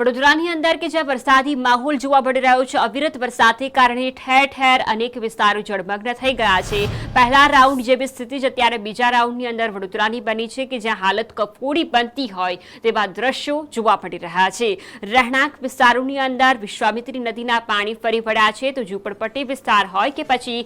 વડોદરાની અંદર કે જ્યાં વરસાદી માહોલ જોવા મળી રહ્યો છે, અવિરત વરસાદને કારણે ઠેર ઠેર અનેક વિસ્તારો જળમગ્ન થઈ ગયા છે. પહેલા રાઉન્ડ જેવી સ્થિતિ છે ત્યારે બીજા રાઉન્ડની અંદર વડોદરાની બની છે કે જ્યાં હાલત કફોડી બનતી હોય તેવા દ્રશ્યો જોવા મળી રહ્યા છે. રહેણાંક વિસ્તારોની અંદર વિશ્વામિત્રી નદીના પાણી ફરી વળ્યા છે. તો ઝૂંપડપટ્ટી વિસ્તાર હોય કે પછી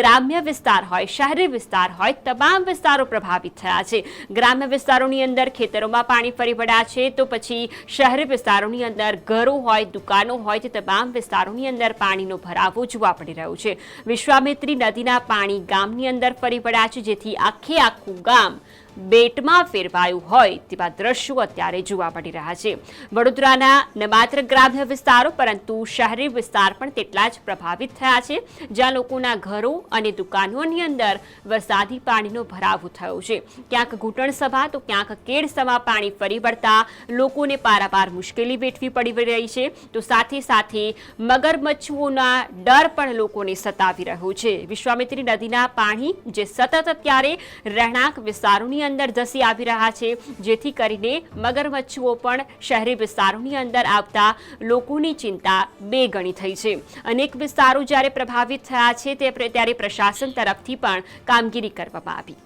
ગ્રામ્ય વિસ્તાર હોય, શહેરી વિસ્તાર હોય, તમામ વિસ્તારો પ્રભાવિત થયા છે. ગ્રામ્ય વિસ્તારોની અંદર ખેતરોમાં પાણી ફરી વળ્યા છે. તો પછી શહેરી વિસ્તારોની અંદર ઘરો હોય, દુકાનો હોય તે તમામ વિસ્તારોની અંદર પાણીનો ભરાવો જોવા મળી રહ્યો છે. વિશ્વામિત્રી નદીના પાણી ગામની અંદર ફરી પડ્યા છે, જેથી આખે આખું ગામ બેટમાં ફેરવાયું હોય તેવા દ્રશ્યો અત્યારે જોવા મળી રહ્યા છે. વડોદરાના ન માત્ર ગ્રામ્ય વિસ્તારો, પરંતુ શહેરી વિસ્તાર પણ તેટલા જ પ્રભાવિત થયા છે. જ્યાં લોકોના ઘરો અને દુકાનોની અંદર વરસાદી પાણીનો ભરાવો થયો છે. ક્યાંક ઘૂંટણ સભા, તો ક્યાંક કેડ સભા પાણી ફરી વળતા લોકોને પારાપાર મુશ્કેલી વેઠવી પડી રહી છે. તો સાથે સાથે મગરમચ્છુઓના ડર પણ લોકોને સતાવી રહ્યો છે. વિશ્વામિત્રી નદીના પાણી જે સતત અત્યારે રહેણાંક વિસ્તારોની અંદર ધસી આવી રહ્યા છે. જેથી કરીને મગરમચ્છુઓ પણ શહેરી વિસ્તારોની અંદર આવતા લોકોની ચિંતા બે થઈ છે. અનેક વિસ્તારો જ્યારે પ્રભાવિત થયા છે તે ત્યારે પ્રશાસન તરફથી પણ કામગીરી કરવામાં આવી.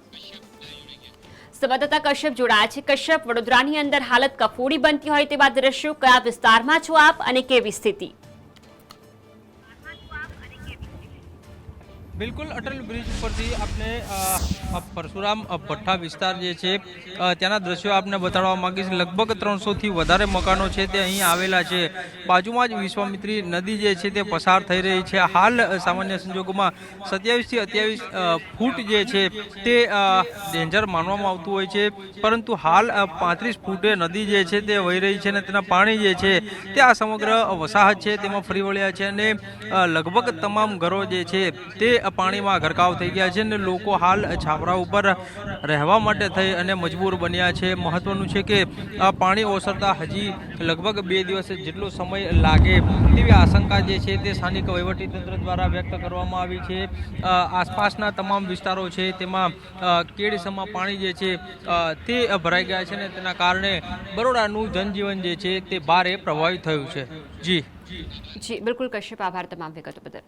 સંવાદદાતા કશ્યપ જોડાયા છે. કશ્યપ, વડોદરાની અંદર હાલત કફોડી બનતી હોય તેવા દ્રશ્યો કયા વિસ્તારમાં છો આપ અને કેવી સ્થિતિ? બિલકુલ અટલ બ્રિજ પરથી આપણે પરશુરામ ભઠ્ઠા વિસ્તાર જે છે ત્યાંના દ્રશ્યો આપને બતાડવા માંગીશ. લગભગ ત્રણસોથી વધારે મકાનો છે તે અહીં આવેલા છે. બાજુમાં જ વિશ્વામિત્રી નદી જે છે તે પસાર થઈ રહી છે. હાલ સામાન્ય સંજોગોમાં સત્યાવીસથી અઠ્યાવીસ ફૂટ જે છે તે ડેન્જર માનવામાં આવતું હોય છે. પરંતુ હાલ પાંત્રીસ ફૂટે નદી જે છે તે વહી રહી છે અને તેના પાણી જે છે તે આ સમગ્ર વસાહત છે, તેમાં ફરી વળ્યા છે અને લગભગ તમામ ઘરો જે છે તે પાણીમાં ગરકાવ થઈ ગયા છે અને લોકો હાલ છાપરા ઉપર રહેવા માટે થઈ અને મજબૂર બન્યા છે. મહત્વનું છે કે આ પાણી ઓસરતા હજી લગભગ બે દિવસ જેટલો સમય લાગે તેવી આશંકા જે છે તે સ્થાનિક વહીવટીતંત્ર દ્વારા વ્યક્ત કરવામાં આવી છે. આસપાસના તમામ વિસ્તારો છે તેમાં કેડીસમાં પાણી જે છે તે ભરાઈ ગયા છે અને તેના કારણે બરોડાનું જનજીવન જે છે તે ભારે પ્રભાવિત થયું છે. જી. જી, બિલકુલ કશ્યપ, આભાર તમામ વિગતો બદલ.